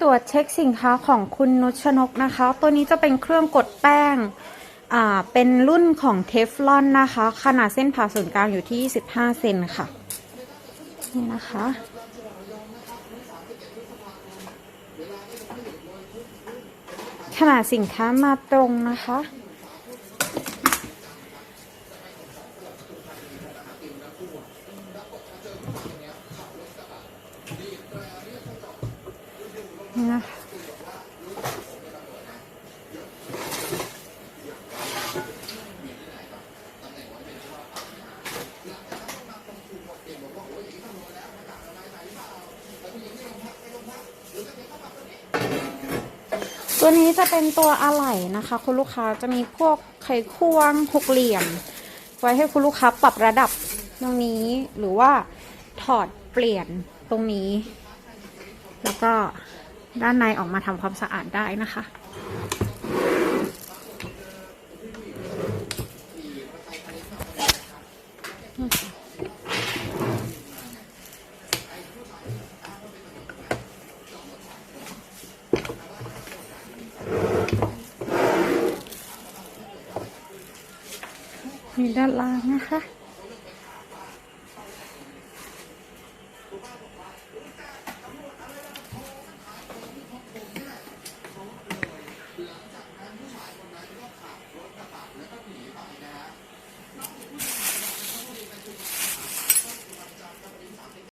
ตรวจเช็คสินค้าของคุณนุชนกนะคะ ตัวนี้จะเป็นเครื่องกดแป้ง อ่า เป็นรุ่นของเทฟลอนนะคะ ขนาดเส้นผ่าศูนย์กลางอยู่ที่15เซนค่ะ นี่นะคะ ขนาดสินค้ามาตรงนะคะ นี่นะคะตัวนี้จะเป็นตัวอะไหล่นะคะ คุณลูกค้าจะมีพวกไขควงหกเหลี่ยม ไว้ให้คุณลูกค้าปรับระดับตรงนี้หรือว่าถอดเปลี่ยนตรงนี้ แล้วก็ ด้านในออกมาทำความสะอาดได้นะคะ มีด้านล่างนะคะ